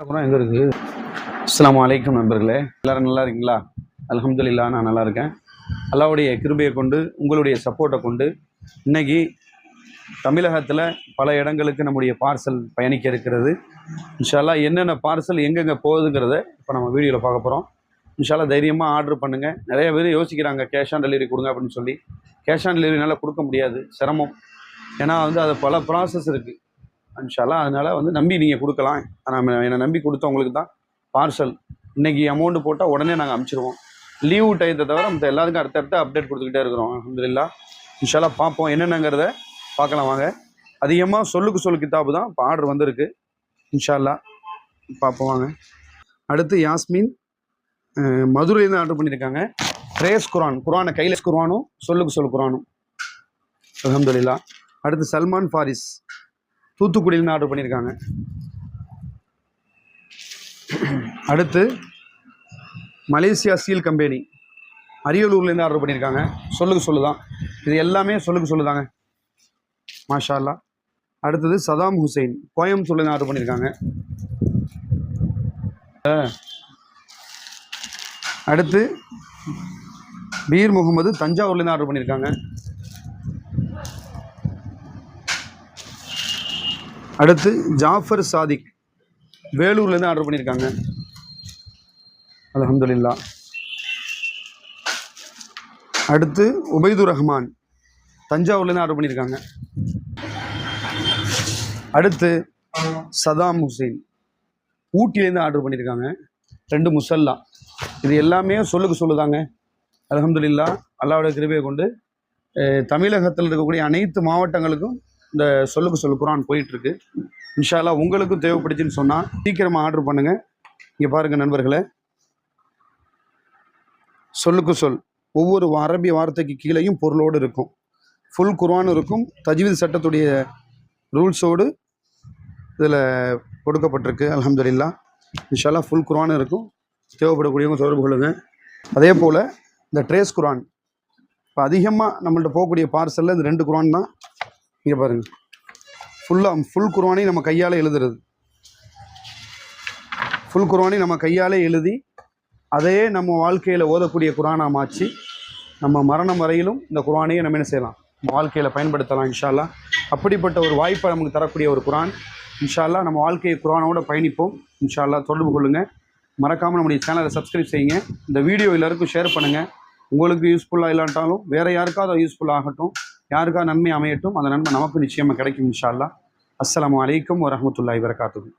அப்புறம் எங்கே இருக்குது அஸ்லாம் அலைக்கும் நண்பர்களே. எல்லாரும் நல்லா இருக்கீங்களா? அல்ஹம்துலில்லாஹ் நான் நல்லா இருக்கேன். அல்லாவுடைய கிருபையை கொண்டு உங்களுடைய சப்போர்ட்டை கொண்டு இன்னைக்கு தமிழகத்தில் பல இடங்களுக்கு நம்முடைய பார்சல் பயணிக்க இருக்கிறது. இன்ஷால்லா என்னென்ன பார்சல் எங்கெங்கே போகுதுங்கிறத இப்போ நம்ம வீடியோவில் பார்க்க போகிறோம் இன்ஷால்லா தைரியமாக ஆர்டர் பண்ணுங்கள் நிறைய பேர் யோசிக்கிறாங்க கேஷ் ஆன் டெலிவரி கொடுங்க அப்படின்னு சொல்லி. கேஷ் ஆன் டெலிவரினால் கொடுக்க முடியாது. சிரமம். ஏன்னா வந்து அது பல ப்ராசஸ் இருக்குது இன்ஷால்லா அதனால் வந்து நம்பி நீங்கள் கொடுக்கலாம். ஆனால் என்னை நம்பி கொடுத்தவங்களுக்கு தான் பார்சல் இன்றைக்கி அமௌண்ட்டு போட்டால் உடனே நாங்கள் அமுச்சிடுவோம் லீவு டைத்தை தவிர மற்ற எல்லாத்துக்கும் அடுத்த அப்டேட் கொடுத்துக்கிட்டே இருக்கிறோம். அல்ஹம்துலில்லா. இன்ஷாலாக பார்ப்போம் என்னென்னங்கிறத பார்க்கலாம் வாங்க. அதிகமாக சொல்லுக்கு சொல்லு கித்தாப்பு தான். இப்போ ஆர்டர் வந்திருக்கு. இன்ஷால்லா பார்ப்போம் வாங்க. அடுத்து யாஸ்மின் மதுரையிலேருந்து ஆர்டர் பண்ணியிருக்காங்க. ரேஸ் குரான் குரானை கையில் குரானும் சொல்லுக்கு சொல்லு குரானும் அல்ஹம்துலில்லா. அடுத்து சல்மான் ஃபாரிஸ். தூத்துக்குடியிலேருந்து ஆர்டர் பண்ணியிருக்காங்க. அடுத்து மலேசியா ஸ்டீல் கம்பெனி அரியலூர்லேருந்து ஆர்டர் பண்ணியிருக்காங்க. சொல்லுக்கு சொல்லுதான். இது எல்லாமே சொல்லுக்கு சொல்லுதாங்க. மாஷால்லா. அடுத்தது சதாம் ஹுசைன் கோயம்புத்தூர்லேருந்து ஆர்டர் பண்ணியிருக்காங்க. அடுத்து பீர் முகமது தஞ்சாவூர்லேருந்து ஆர்டர் பண்ணியிருக்காங்க. அடுத்து ஜாஃபர் சாதிக். வேலூர்லேருந்து ஆர்டர் பண்ணியிருக்காங்க அலமதுல்லா அடுத்து உபைதுர் ரஹ்மான். தஞ்சாவூர்லேருந்து ஆர்டர் பண்ணியிருக்காங்க அடுத்து சதாம் ஹுசைன். ஊட்டிலேருந்து ஆர்டர் பண்ணியிருக்காங்க ரெண்டு முசல்லா. இது எல்லாமே சொல்லுக்கு சொல்லுதாங்க. அலமதுல்லா அல்லாவோட கிருபையை கொண்டு தமிழகத்தில் இருக்கக்கூடிய அனைத்து மாவட்டங்களுக்கும் இந்த சொல்லுக்கு சொல்லு குரான் போயிட்டுருக்கு. இன்ஷால்லா உங்களுக்கும் தேவைப்படுச்சுன்னு சொன்னால் சீக்கிரமாக ஆர்டர் பண்ணுங்கள் இங்கே பாருங்கள் நண்பர்களே. சொல்லுக்கு சொல். ஒவ்வொரு அரபி வார்த்தைக்கு கீழேயும் பொருளோடு இருக்கும். ஃபுல் குர்ஆன் இருக்கும். தஜ்வீத் சட்டத்துடைய ரூல்ஸோடு இதில் கொடுக்கப்பட்டிருக்கு. அல்ஹம்துலில்லா இன்ஷால்லா ஃபுல் குர்ஆன் இருக்கும். தேவைப்படக்கூடியவங்க தொடர்பு கொள்ளுங்கள் அதே போல் இந்த ட்ரேஸ் குரான் இப்போ அதிகமாக நம்மள்ட்ட போகக்கூடிய பார்சலில் இந்த ரெண்டு குரான் தான். இங்கே பாருங்கள் ஃபுல்லாக ஃபுல் குர்வானி நம்ம கையால் எழுதுறது. ஃபுல் குர்வானி நம்ம கையாலே எழுதி அதையே நம்ம வாழ்க்கையில் ஓதக்கூடிய குரானாக மாற்றி நம்ம மரணம் வரையிலும் இந்த குரானையே நம்ம என்ன செய்யலாம்? வாழ்க்கையில் பயன்படுத்தலாம் இன்ஷால்லா. அப்படிப்பட்ட ஒரு வாய்ப்பை நமக்கு தரக்கூடிய ஒரு குரான் இன்ஷால்லா நம்ம வாழ்க்கையை குரானோட பயணிப்போம். இன்ஷால்லா தொடர்பு கொள்ளுங்கள் மறக்காமல் நம்முடைய சேனலை சப்ஸ்கிரைப் செய்யுங்க. இந்த வீடியோ எல்லாருக்கும் ஷேர் பண்ணுங்கள் உங்களுக்கு யூஸ்ஃபுல்லாக இல்லாட்டாலும் வேறு யாருக்காவது அது யூஸ்ஃபுல் ஆகட்டும் யாருக்கா நன்மை அமையட்டும் அந்த நன்மை நமக்கு நிச்சயமாக கிடைக்கும் இன்ஷால்லா அஸ்ஸலாமு அலைக்கும் இவரை வரகாத்துஹு